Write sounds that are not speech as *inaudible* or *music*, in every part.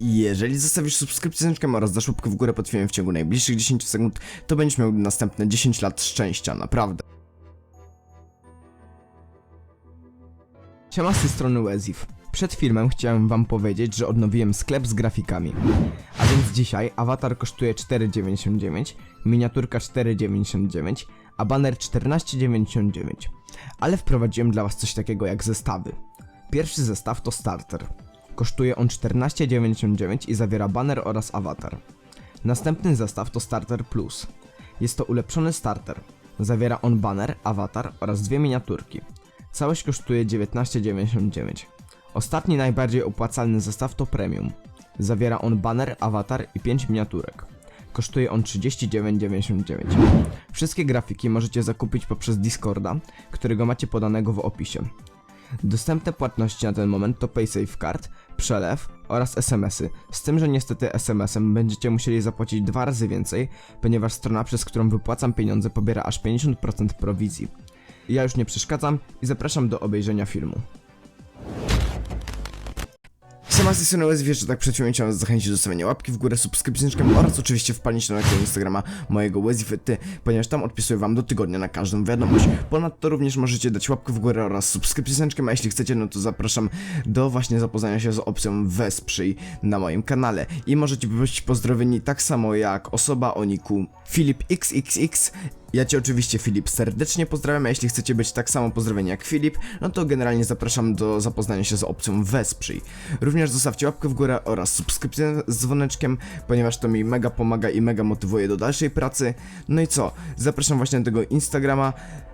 Jeżeli zostawisz subskrypcję oraz dasz łapkę w górę pod filmem w ciągu najbliższych 10 sekund, to będziesz miał następne 10 lat szczęścia, naprawdę. Siema z tej strony Wezif. Przed filmem chciałem wam powiedzieć, że odnowiłem sklep z grafikami. A więc dzisiaj awatar kosztuje 4,99, miniaturka 4,99, a banner 14,99. Ale wprowadziłem dla was coś takiego jak zestawy. Pierwszy zestaw to starter. Kosztuje on 14,99 i zawiera banner oraz awatar. Następny zestaw to starter plus. Jest to ulepszony starter. Zawiera on banner, awatar oraz dwie miniaturki. Całość kosztuje 19,99. Ostatni najbardziej opłacalny zestaw to premium. Zawiera on banner, awatar i 5 miniaturek. Kosztuje on 39,99. Wszystkie grafiki możecie zakupić poprzez Discorda, którego macie podanego w opisie. Dostępne płatności na ten moment to PaySafeCard, przelew oraz SMS-y, z tym, że niestety SMS-em będziecie musieli zapłacić dwa razy więcej, ponieważ strona, przez którą wypłacam pieniądze pobiera aż 50% prowizji. Ja już nie przeszkadzam i zapraszam do obejrzenia filmu. Strony Wes, wiesz, że tak chwilą chciałem zachęcić do zostawienia łapki w górę, dzwoneczkiem oraz oczywiście wpadnięcia na kanał Instagrama mojego Wezifety, ponieważ tam odpisuję wam do tygodnia na każdą wiadomość. Ponadto również możecie dać łapkę w górę oraz dzwoneczkiem, a jeśli chcecie, no to zapraszam do właśnie zapoznania się z opcją Wesprzyj na moim kanale. I możecie być pozdrowieni tak samo jak osoba o niku Filip XXX ja Cię oczywiście Filip serdecznie pozdrawiam, a jeśli chcecie być tak samo pozdrowieni jak Filip, no to generalnie zapraszam do zapoznania się z opcją Wesprzyj. Również zostawcie łapkę w górę oraz subskrypcję z dzwoneczkiem, ponieważ to mi mega pomaga i mega motywuje do dalszej pracy. No i co, zapraszam właśnie do tego Instagrama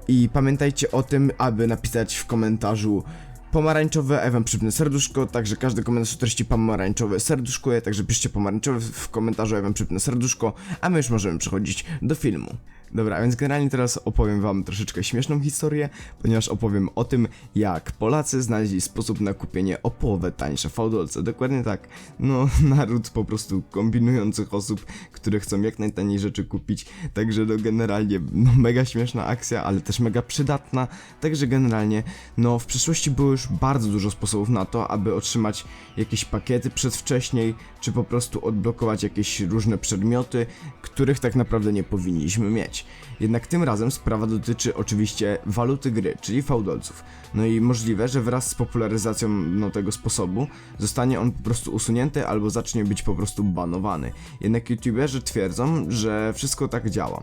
i pamiętajcie o tym, aby napisać w komentarzu pomarańczowe, wam przypnę serduszko, także każdy komentarz o treści pomarańczowe serduszkuje, także piszcie pomarańczowe w- komentarzu, wam przypnę serduszko, a my już możemy przechodzić do filmu. Dobra, więc generalnie teraz opowiem wam troszeczkę śmieszną historię, ponieważ opowiem o tym, jak Polacy znaleźli sposób na kupienie o połowę tańsze fałdolce. Dokładnie tak. No, *laughs* naród po prostu kombinujących osób, które chcą jak najtaniej rzeczy kupić. Także no generalnie, no mega śmieszna akcja, ale też mega przydatna. Także generalnie, no w przeszłości było już bardzo dużo sposobów na to, aby otrzymać jakieś pakiety przedwcześniej, czy po prostu odblokować jakieś różne przedmioty, których tak naprawdę nie powinniśmy mieć. Jednak tym razem sprawa dotyczy oczywiście waluty gry, czyli fałdolców. No i możliwe, że wraz z popularyzacją no, tego sposobu zostanie on po prostu usunięty albo zacznie być po prostu banowany. Jednak youtuberzy twierdzą, że wszystko tak działa.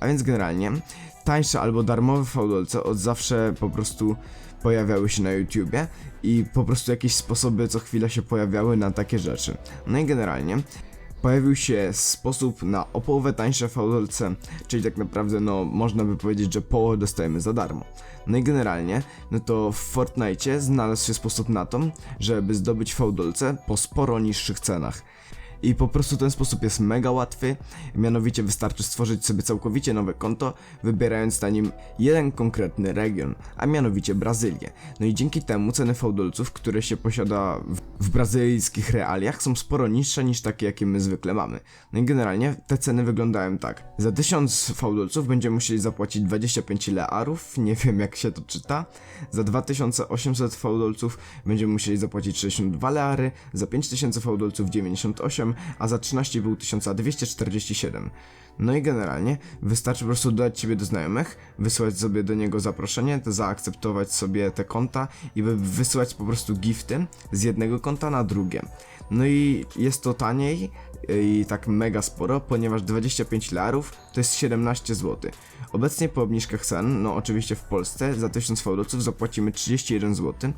A więc generalnie tańsze albo darmowe fałdolce od zawsze po prostu pojawiały się na YouTubie i po prostu jakieś sposoby co chwilę się pojawiały na takie rzeczy. No i generalnie pojawił się sposób na o połowę tańsze fałdolce, czyli tak naprawdę no można by powiedzieć, że połowę dostajemy za darmo. No i generalnie, no to w Fortnite znalazł się sposób na to, żeby zdobyć fałdolce po sporo niższych cenach. I po prostu ten sposób jest mega łatwy, mianowicie wystarczy stworzyć sobie całkowicie nowe konto, wybierając na nim jeden konkretny region, a mianowicie Brazylię. No i dzięki temu ceny fałdolców, które się posiada w, w brazylijskich realiach są sporo niższe niż takie, jakie my zwykle mamy. No i generalnie te ceny wyglądają tak. Za 1000 fałdolców będziemy musieli zapłacić 25 learów, nie wiem jak się to czyta. Za 2800 fałdolców będziemy musieli zapłacić 62 leary, za 5000 fałdolców 98, a za 13,5 tysiąca 247. No i generalnie wystarczy po prostu dodać ciebie do znajomych, wysłać sobie do niego zaproszenie, to zaakceptować sobie te konta i wy- wysyłać po prostu gifty z jednego konta na drugie. No i jest to taniej i tak mega sporo, ponieważ 25 larów to jest 17 zł. Obecnie po obniżkach cen, no oczywiście w Polsce za 1000 fałdolców zapłacimy 31 zł,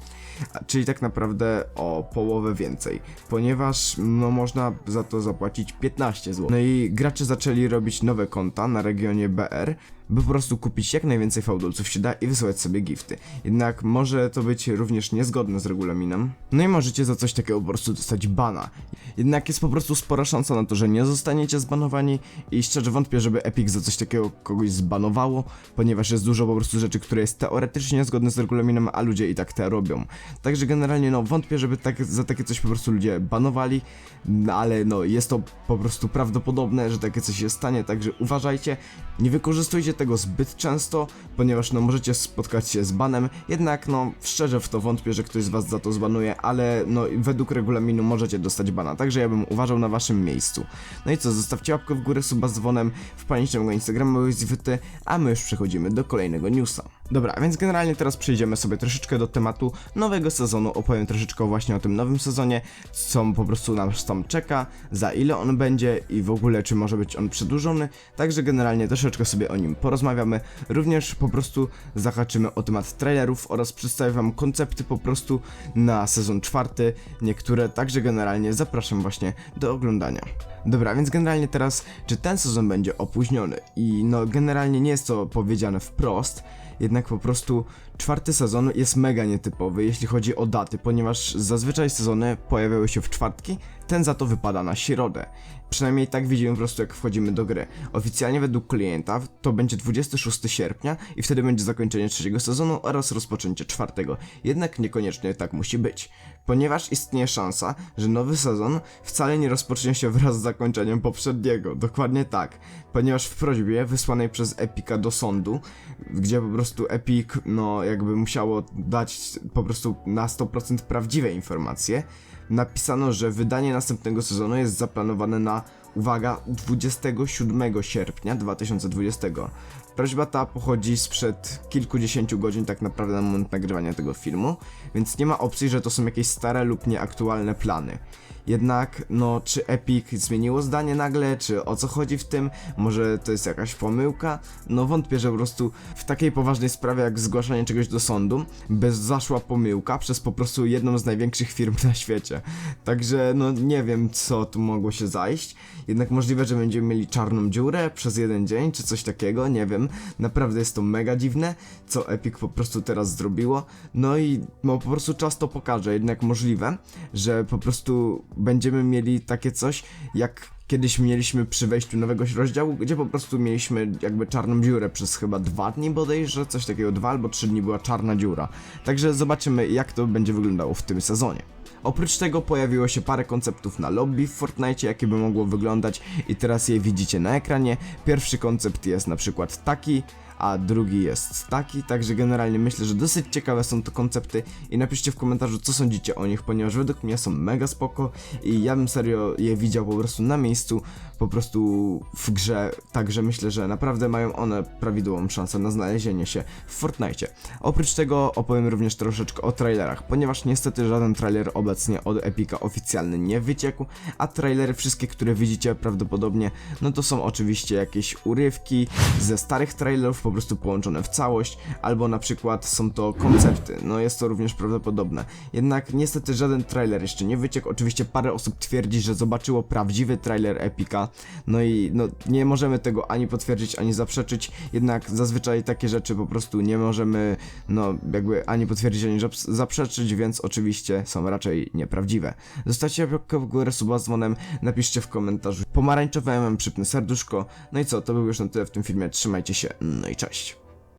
czyli tak naprawdę o połowę więcej, ponieważ no można za to zapłacić 15 zł. No i gracze zaczęli robić nowe konta na regionie BR, by po prostu kupić jak najwięcej fałdolców się da i wysyłać sobie gifty. Jednak może to być również niezgodne z regulaminem. No i możecie za coś takiego po prostu dostać bana. Jednak jest po prostu spora szansa na to, że nie zostaniecie zbanowani i szczerze wątpię, żeby Epic za coś takiego kogoś zbanowało, ponieważ jest dużo po prostu rzeczy, które jest teoretycznie niezgodne z regulaminem, a ludzie i tak te robią. Także generalnie no wątpię, żeby tak, za takie coś po prostu ludzie banowali, no, ale no jest to po prostu prawdopodobne, że takie coś się stanie, także uważajcie, nie wykorzystujcie tego zbyt często, ponieważ no możecie spotkać się z banem, jednak no szczerze w to wątpię, że ktoś z was za to zbanuje, ale no według regulaminu możecie dostać bana, także ja bym uważał na waszym miejscu. No i co, zostawcie łapkę w górę, suba z dzwonem, na mojego Instagrama, Weziwyty, a my już przechodzimy do kolejnego newsa. Dobra, więc generalnie teraz przejdziemy sobie troszeczkę do tematu nowego sezonu, opowiem troszeczkę właśnie o tym nowym sezonie, co po prostu nas tam czeka, za ile on będzie i w ogóle czy może być on przedłużony, także generalnie troszeczkę sobie o nim porozmawiamy, również po prostu zahaczymy o temat trailerów oraz przedstawię wam koncepty po prostu na sezon czwarty, niektóre, także generalnie zapraszam właśnie do oglądania. Dobra, więc generalnie teraz, czy ten sezon będzie opóźniony? I no, generalnie nie jest to powiedziane wprost, jednak po prostu czwarty sezon jest mega nietypowy, jeśli chodzi o daty, ponieważ zazwyczaj sezony pojawiały się w czwartki, ten za to wypada na środę. Przynajmniej tak widzimy po prostu jak wchodzimy do gry. Oficjalnie według klienta to będzie 26 sierpnia i wtedy będzie zakończenie trzeciego sezonu oraz rozpoczęcie czwartego. Jednak niekoniecznie tak musi być. Ponieważ istnieje szansa, że nowy sezon wcale nie rozpocznie się wraz z zakończeniem poprzedniego. Dokładnie tak. Ponieważ w prośbie wysłanej przez Epika do sądu, gdzie po prostu Epic, no jakby musiało dać po prostu na 100% prawdziwe informacje, napisano, że wydanie następnego sezonu jest zaplanowane na, uwaga, 27 sierpnia 2020. Prośba ta pochodzi sprzed kilkudziesięciu godzin tak naprawdę na moment nagrywania tego filmu, więc nie ma opcji, że to są jakieś stare lub nieaktualne plany. Jednak, no, czy Epic zmieniło zdanie nagle, czy o co chodzi w tym? Może to jest jakaś pomyłka? No, wątpię, że po prostu w takiej poważnej sprawie jak zgłaszanie czegoś do sądu, bez zaszła pomyłka przez po prostu jedną z największych firm na świecie. Także, no, nie wiem, co tu mogło się zajść. Jednak możliwe, że będziemy mieli czarną dziurę przez jeden dzień, czy coś takiego, nie wiem. Naprawdę jest to mega dziwne, co Epic po prostu teraz zrobiło. No i no, po prostu czas to pokaże. Jednak możliwe, że po prostu będziemy mieli takie coś, jak kiedyś mieliśmy przy wejściu nowego rozdziału, gdzie po prostu mieliśmy jakby czarną dziurę przez chyba dwa dni bodajże, coś takiego, dwa albo trzy dni była czarna dziura. Także zobaczymy jak to będzie wyglądało w tym sezonie. Oprócz tego pojawiło się parę konceptów na lobby w Fortnite, jakie by mogło wyglądać i teraz je widzicie na ekranie. Pierwszy koncept jest na przykład taki, a drugi jest taki, także generalnie myślę, że dosyć ciekawe są to koncepty i napiszcie w komentarzu co sądzicie o nich, ponieważ według mnie są mega spoko i ja bym serio je widział po prostu na miejscu, po prostu w grze, także myślę, że naprawdę mają one prawidłową szansę na znalezienie się w Fortnite. Oprócz tego opowiem również troszeczkę o trailerach, ponieważ niestety żaden trailer obecnie od Epica oficjalny nie wyciekł, a trailery wszystkie, które widzicie prawdopodobnie, no to są oczywiście jakieś urywki ze starych trailerów, po prostu połączone w całość, albo na przykład są to koncepty, no jest to również prawdopodobne. Jednak niestety żaden trailer jeszcze nie wyciekł, oczywiście parę osób twierdzi, że zobaczyło prawdziwy trailer Epica, no i no nie możemy tego ani potwierdzić, ani zaprzeczyć, jednak zazwyczaj takie rzeczy po prostu nie możemy, no jakby ani potwierdzić, ani zaprzeczyć, więc oczywiście są raczej nieprawdziwe. Zostawcie łapkę w górę, suba z dzwonem, napiszcie w komentarzu pomarańczowe, przypnę serduszko, no i co, to był już na tyle w tym filmie, trzymajcie się, no i cześć.